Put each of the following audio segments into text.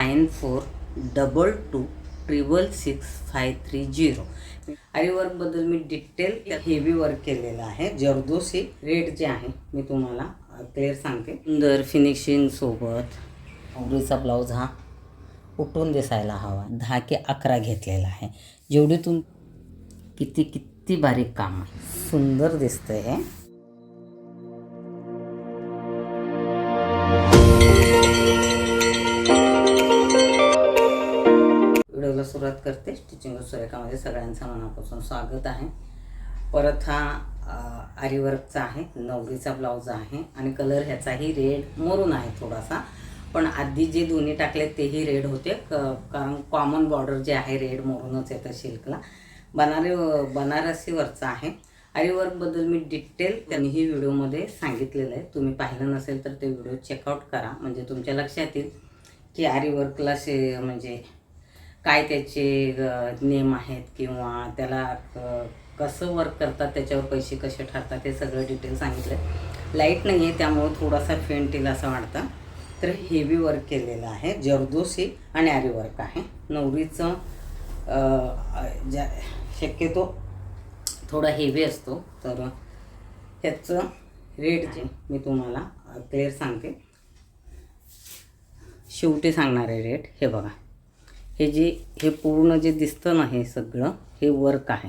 Nine four double two triple six five three zero. आरीवर्कबद्दल मी detail heavy work केलेलं आहे. Zardozi rate जे आहे मी तुम्हाला क्लिअर सांगते. सुंदर फिनिशिंग सोबत आवडीचा ब्लाऊज हा उठून दिसायला हवा. दहा के अकरा घेतलेला आहे. जेवढी तुम किती किती बारीक काम आहे. सुंदर दिसतं हे. करते. स्टिचिंग सुरेखामध्ये सगळ्यांचं मनापासून स्वागत आहे. परत हा आरीवर्कचा आहे नवरीचा ब्लाऊज आहे आणि कलर ह्याचाही रेड मोरून आहे थोडासा. पण आधी जे दोन्ही टाकले तेही रेड होते. क कारण कॉमन बॉर्डर जे आहे रेड मोरूनच येतं सिल्कला बनारे बनारसीवरचा आहे. आरीवर्कबद्दल मी डिटेल त्यांनीही व्हिडिओमध्ये सांगितलेलं आहे. तुम्ही पाहिलं नसेल तर ते व्हिडिओ चेकआउट करा. म्हणजे तुमच्या लक्षात येईल की आरीवर्कला शे म्हणजे काय त्याचे नेम नियम आहेत किंवा त्याला कसं वर्क करतात त्याच्यावर पैसे कसे ठरतात हे सगळं डिटेल सांगितलं लाइट नाही आहे त्यामुळं थोडासा फेंट येईल असं वाटतं. तर हेवी वर्क केलेलं आहे. जरदोशी आणि आरी वर्क आहे. नवरीचं ज्या शक्यतो थोडा हेवी असतो तर ह्याचं रेट जे मी तुम्हाला क्लिअर सांगते. शेवटी सांगणार आहे रेट हे बघा. हे जे हे पूर्ण जे दिसतं ना हे सगळं हे वर्क आहे.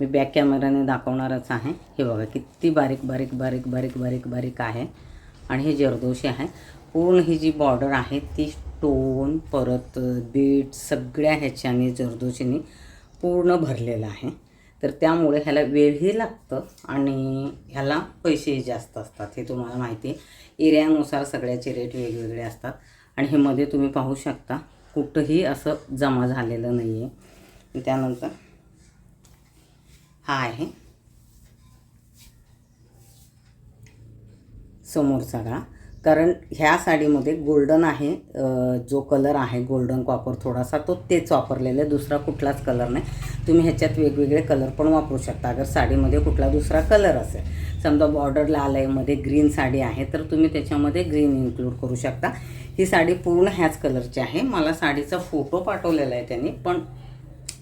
मी बॅक कॅमेराने दाखवणारच आहे. हे बघा किती बारीक बारीक बारीक बारीक बारीक बारीक आहे. आणि हे जरदोशी आहे. पूर्ण ही जी बॉर्डर आहे ती स्टोन परत बीट सगळ्या ह्याच्याने जरदोशीने पूर्ण भरलेलं आहे. तर त्यामुळे ह्याला वेळही लागतं आणि ह्याला पैसेही जास्त असतात. हे तुम्हाला माहिती आहे. एरियानुसार सगळ्याचे रेट वेगवेगळे असतात. आणि हे मध्ये तुम्ही पाहू शकता. कुठंही असं जमा झालेलं नाही आहे त्यानंतर हा आहे. समोरचा गळा कारण ह्या साडीमध्ये गोल्डन आहे जो कलर आहे गोल्डन कॉपर थोडासा तो तेच वापरलेला आहे. दुसरा कुठलाच कलर नाही. तुम्ही ह्याच्यात वेगवेगळे कलर पण वापरू शकता. अगर साडीमध्ये कुठला दुसरा कलर असेल समजा बॉर्डर लाल आहे मध्ये ग्रीन साडी आहे तर तुम्ही त्याच्यामध्ये ग्रीन इन्क्लूड करू शकता. ही साडी पूर्ण ह्याच कलरची आहे. मला साडीचा फोटो पाठवलेला आहे त्यांनी पण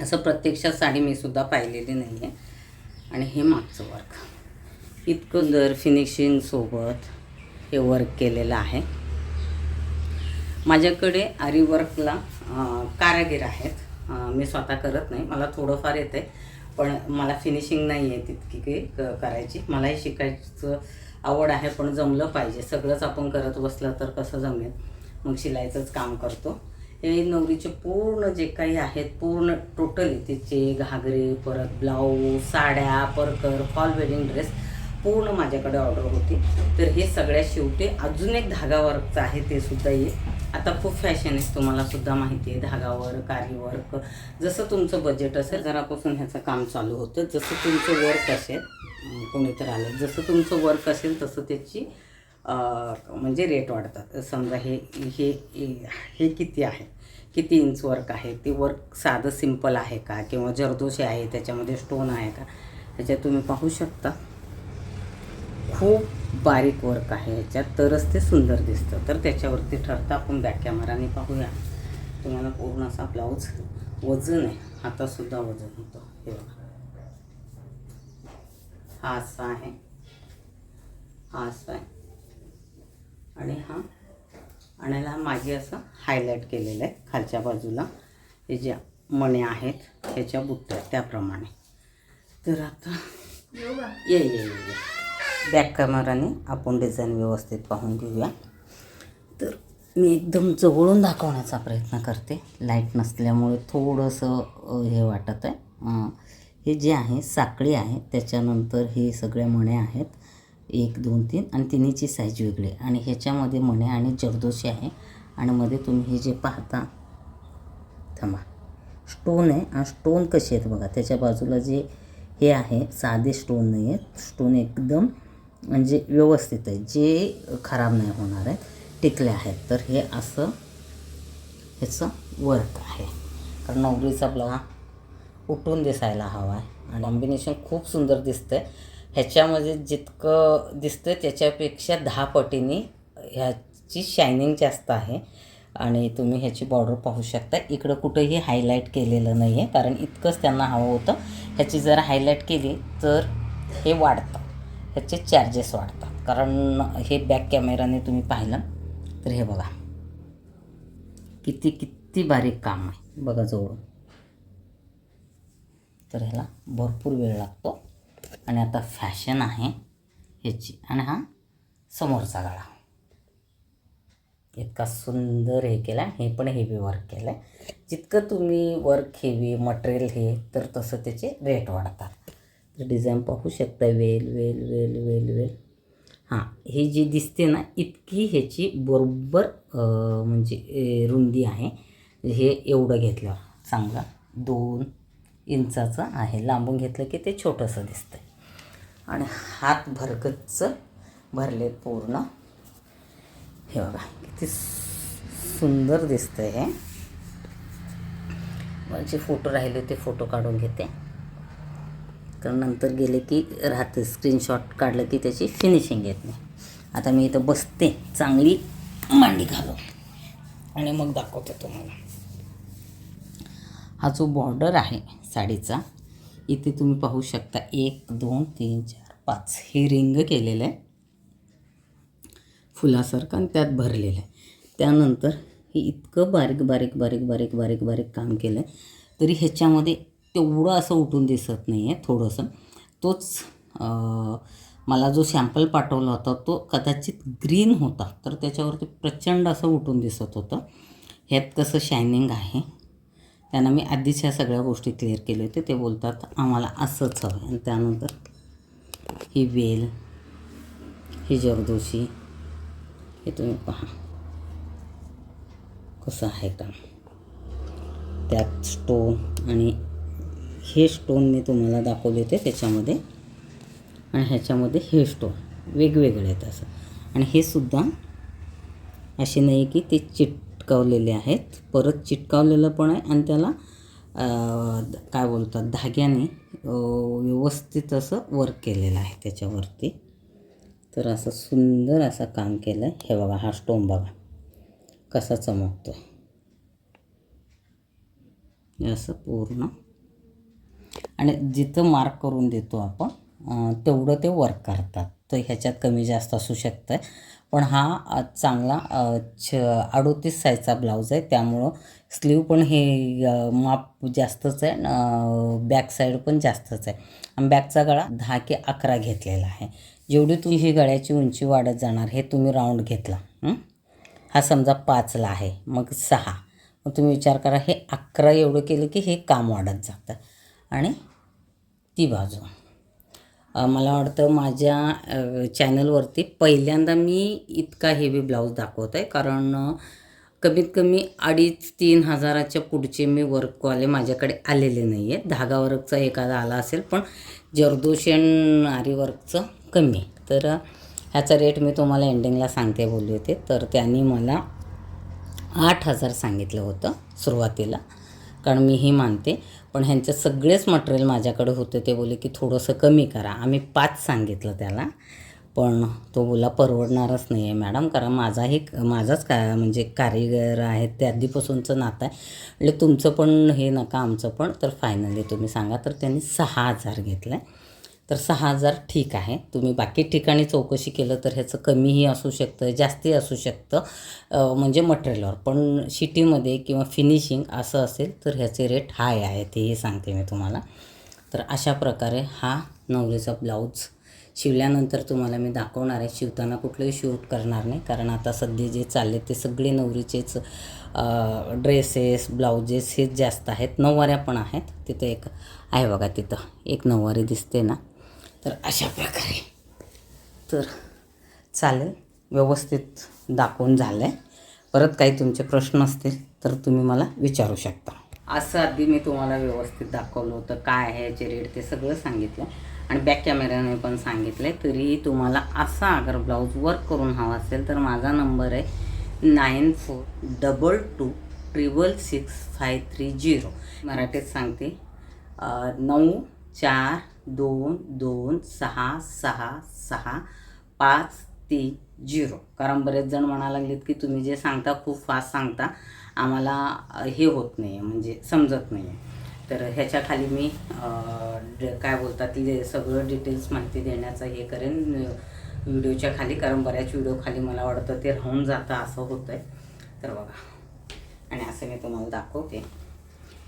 असं प्रत्यक्षात साडी मी सुद्धा पाहिलेली नाही आहे आणि हे मागचं वर्क. इतकं दर फिनिशिंगसोबत हे वर्क केलेलं आहे. माझ्याकडे आरी वर्कला कारागीर आहेत. मी स्वतः करत नाही. मला थोडंफार येतं आहे पण मला फिनिशिंग नाही आहे तितकी काही क- करायची. मलाही शिकायचं आवड आहे पण जमलं पाहिजे. सगळंच आपण करत बसलं तर कसं जमेल? मग शिलाईचंच काम करतो. हे नवरीचे पूर्ण जे काही आहेत पूर्ण टोटली तिचे घागरे परत ब्लाऊज साड्या परकर फॉल वेडिंग ड्रेस पूर्ण माझ्याकडे ऑर्डर होती. तर हे सगळ्या शेवटी अजून एक धागा वर्कचं आहे ते सुद्धा येईल आता खूप फॅशन आहे तुम्हाला सुद्धा माहिती आहे धागावर कारी वर्क जसं तुमचं बजेट असेल जरापासून ह्याचं काम चालू होतं. जसं तुमचं वर्क असेल अं, कोणी तर आलं. जसं तुमचं वर्क असेल तसं त्याची म्हणजे रेट वाढतात. समजा हे हे हे किती आहे? किती इंच वर्क आहे? ते वर्क साधं सिंपल आहे का? किंवा जरदोशी आहे त्याच्यामध्ये स्टोन आहे का? ह्याच्यात तुम्ही पाहू शकता. खूप बारीक वर्क आहे ह्याच्यात तरच ते सुंदर दिसतं. तर त्याच्यावरती ठरतं आपण बॅक कॅमेराने पाहूया. तुम्हाला पूर्ण असा ब्लाऊज वजन आहे. हातासुद्धा वजन होतं. हे बघा. हा असा आहे. हा असा आहे. आणि हा आणि हा मागे असं हायलाईट केलेलं आहे खालच्या बाजूला. हे ज्या मण्या आहेत ह्याच्या बुट्ट्या त्याप्रमाणे. तर आता ये ये ये ये. बॅक कॅमेराने आपण डिझाईन व्यवस्थित पाहून घेऊया. तर मी एकदम जवळून दाखवण्याचा प्रयत्न करते. लाइट नसल्यामुळे थोडंसं हे वाटत आहे हे जे आहे साखळी आहे त्याच्यानंतर हे सगळ्या मण्या आहेत. एक दोन तीन आणि तिन्हीची साईज वेगळी. आहे. आणि ह्याच्यामध्ये मण्या आणि जरदोशी आहे. आणि मध्ये तुम्ही हे जे पाहता थांबा. स्टोन आहे आणि स्टोन कसे आहेत बघा. त्याच्या बाजूला जे हे आहे साधे स्टोन नाही आहेत. स्टोन एकदम म्हणजे व्यवस्थित आहे. जे खराब नाही होणार आहेत टिकले आहेत. तर हे असं ह्याचं वर्क आहे. कारण नवरीचा ब्ला उठून दिसायला हवा आहे. आणि कॉम्बिनेशन खूप सुंदर दिसतं आहे ह्याच्यामध्ये जितकं दिसतं त्याच्यापेक्षा दहा पटीने ह्याची शायनिंग जास्त आहे. आणि तुम्ही ह्याची बॉर्डर पाहू शकता. इकडं कुठंही हायलाईट केलेलं नाही आहे कारण इतकंच त्यांना हवं होतं. ह्याची जर हायलाईट केली तर हे वाढतं. ह्याचे चार्जेस वाढतात. कारण हे बॅक कॅमेराने तुम्ही पाहिलं तर हे बघा. किती किती बारीक काम आहे. बघा जवळून. तर ह्याला भरपूर वेळ लागतो. आणि आता फॅशन आहे ह्याची. आणि हा समोरचा गळा. इतका सुंदर हे केला हे पण हेवी वर्क केलं आहे जितकं तुम्ही वर्क हेवी मटेरियल हे तर तसं त्याचे रेट वाढतात. तर डिझाईन पाहू शकता वेल वेल वेल वेल वेल. हां ही जी दिसते ना इतकी ह्याची बरोबर म्हणजे रुंदी आहे. हे एवढं घेतलं चांगलं दोन इंचाचं आहे. लांबून घेतलं की ते छोटंसं दिसतं आणि हात भरगच्च भरले पूर्ण. हे बघा किती सुंदर दिसतं हे. माझे फोटो राहिले ते फोटो काढून घेते. तर नंतर गेले की राहते स्क्रीनशॉट काढलं की त्याची फिनिशिंग येत नाही. आता मी इथं बसते चांगली मांडी घालून. आणि मग दाखवते तुम्हाला. हा जो बॉर्डर आहे साडीचा इथे तुम्ही पाहू शकता एक दोन तीन चार पाच. हे रिंग केलेलं आहे. फुलासारखं आणि त्यात भरलेलं आहे. त्यानंतर हे इतकं बारीक बारीक बारीक बारीक बारीक बारीक काम केलं आहे तरी ह्याच्यामध्ये तेवढं असं उठून दिसत नाही आहे थोडंसं. तोच मला जो सॅम्पल पाठवला होता तो कदाचित ग्रीन होता. तर त्याच्यावरती प्रचंड असं उठून दिसत होतं. ह्यात कसं शायनिंग आहे? त्यांना मी आधीच ह्या सगळ्या गोष्टी क्लिअर केल्या होते ते बोलतात आम्हाला असंच हवं. आणि त्यानंतर ही वेल ही जरदोशी हे तुम्ही पहा. कसं आहे का त्यात स्टोन आणि हे स्टोन मी तुम्हाला दाखवले होते त्याच्यामध्ये. आणि ह्याच्यामध्ये हे स्टोन वेगवेगळे आहेत असं. आणि हे सुद्धा असे नाही की ते चिटकवलेले आहेत. परत चिटकावलेलं पण आहे आणि त्याला काय बोलतात धाग्याने व्यवस्थित असं वर्क केलेलं आहे त्याच्यावरती. तर असं सुंदर असं काम केलं आहे हे बघा हा स्टोन बघा. कसा चमकतो हे असं पूर्ण. आणि जिथं मार्क करून देतो आपण तेवढं ते वर्क करतात. तर ह्याच्यात कमी जास्त असू शकतं आहे पण हा चांगला छ अडोतीस साईजचा ब्लाऊज आहे. त्यामुळं स्लीव पण हे माप जास्तच आहे बॅक साईड पण जास्तच आहे. आणि बॅकचा गळा दहा की अकरा घेतलेला आहे. जेवढी तुम्ही ही गळ्याची उंची वाढत जाणार हे तुम्ही राऊंड घेतला. हा समजा पाचला आहे मग सहा. मग तुम्ही विचार करा हे अकरा एवढं केलं की हे काम वाढत जातं. आणि ती बाजू. मला वाटतं माझ्या चॅनलवरती पहिल्यांदा मी इतका हेवी ब्लाऊज दाखवत आहे कारण कमीत कमी अडीच तीन हजाराच्या पुढचे मी वर्कवाले माझ्याकडे आलेले नाही आहेत धागा वर्कचा एखादा आला असेल पण जरदोशी आणि आरी वर्कचं कमी. आहे. तर ह्याचा रेट मी तुम्हाला एंडिंगला सांगते बोलले होते तर त्यांनी मला आठ हजार सांगितलं होतं सुरुवातीला. कारण मी हे मानते. पण ह्यांचं सगळेच मटेरियल माझ्याकडे होते. ते बोले की थोडंसं कमी करा. आम्ही पाच सांगितलं त्याला. पण तो बोला परवडणारच नाही आहे मॅडम. कारण माझाही माझाच का म्हणजे कारीगर आहे ते आधीपासूनचं नातं आहे. म्हणजे तुमचं पण हे नका आमचं पण. तर फायनली तुम्ही सांगा. तर त्यांनी सहा हजार घेतला. आहे तर सहा हजार ठीक आहे. तुम्ही बाकी ठिकाणी चौकशी केलं तर ह्याचं कमीही असू शकतं जास्ती असू शकतं म्हणजे मटेरियलवर. पण शिटीमध्ये किंवा फिनिशिंग असं असेल तर ह्याचे रेट हाय आहे तेही सांगते मी तुम्हाला. तर अशा प्रकारे हा नवरीचा ब्लाऊज शिवल्यानंतर तुम्हाला मी दाखवणार आहे. शिवताना कुठलंही शूट करणार नाही कारण आता सध्या जे चालले ते सगळे नवरीचेच ड्रेसेस ब्लाउजेस हेच जास्त आहेत. नऊवाऱ्या पण आहेत. तिथं एक आहे बघा तिथं एक नऊवारी दिसते ना. तर अशा प्रकारे. तर चालेल व्यवस्थित दाखवून झालं आहे परत काही तुमचे प्रश्न असतील तर तुम्ही मला विचारू शकता. असं आधी मी तुम्हाला व्यवस्थित दाखवलं होतं काय आहे याचे रेट ते सगळं सांगितलं. आणि बॅक कॅमेऱ्याने पण सांगितलं आहे तरीही तुम्हाला असा अगर ब्लाऊज वर्क करून हवा असेल तर माझा नंबर आहे nine four double two triple six five three zero मराठीत सांगते नऊ चार दोन दोन सहा सहा सहा पाच तीन झिरो. कारण बरेच जण म्हणा लागलेत की तुम्ही जे सांगता खूप फास्ट सांगता आम्हाला हे होत नाही आहे म्हणजे समजत नाही आहे तर ह्याच्या खाली मी काय बोलतात ती सगळं डिटेल्स माहिती देण्याचा हे करेन व्हिडिओच्या खाली कारण बऱ्याच व्हिडिओ खाली मला वाटतं ते राहून जातं असं होतं आहे तर बघा. आणि असं मी तुम्हाला दाखवते.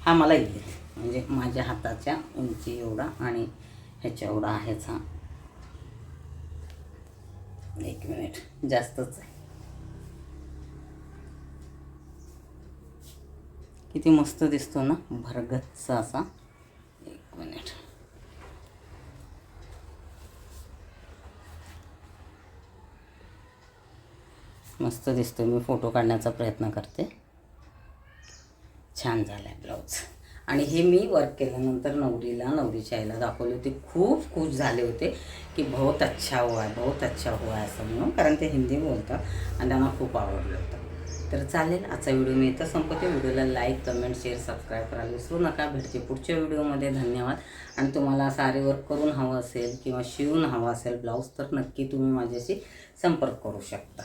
हा मला येईल म्हणजे माझ्या हाताच्या उंची एवढा आणि ह्याच्या एवढा आहेच हा एक मिनिट जास्तच आहे. किती मस्त दिसतो ना भरगतचा असा एक मिनिट. मस्त दिसतो मी फोटो काढण्याचा प्रयत्न करते. छान झाला आहे ब्लाऊज. आणि हे मी वर्क केल्यानंतर नवरीला नवरीच्या आईला दाखवले होते. खूप खुश झाले होते की बहुत अच्छा हुआ आहे बहुत अच्छा हुआ आहे असं म्हणून कारण ते हिंदी बोलतात आणि त्यांना खूप आवडलं होतं. तर चालेल आजचा व्हिडिओ मी इथं संपवते. व्हिडिओला लाईक कमेंट शेअर सबस्क्राईब करायला विसरू नका. भेटते पुढच्या व्हिडिओमध्ये धन्यवाद. आणि तुम्हाला सारे वर्क करून हवं असेल किंवा शिवून हवं असेल ब्लाऊज तर नक्की तुम्ही माझ्याशी संपर्क करू शकता.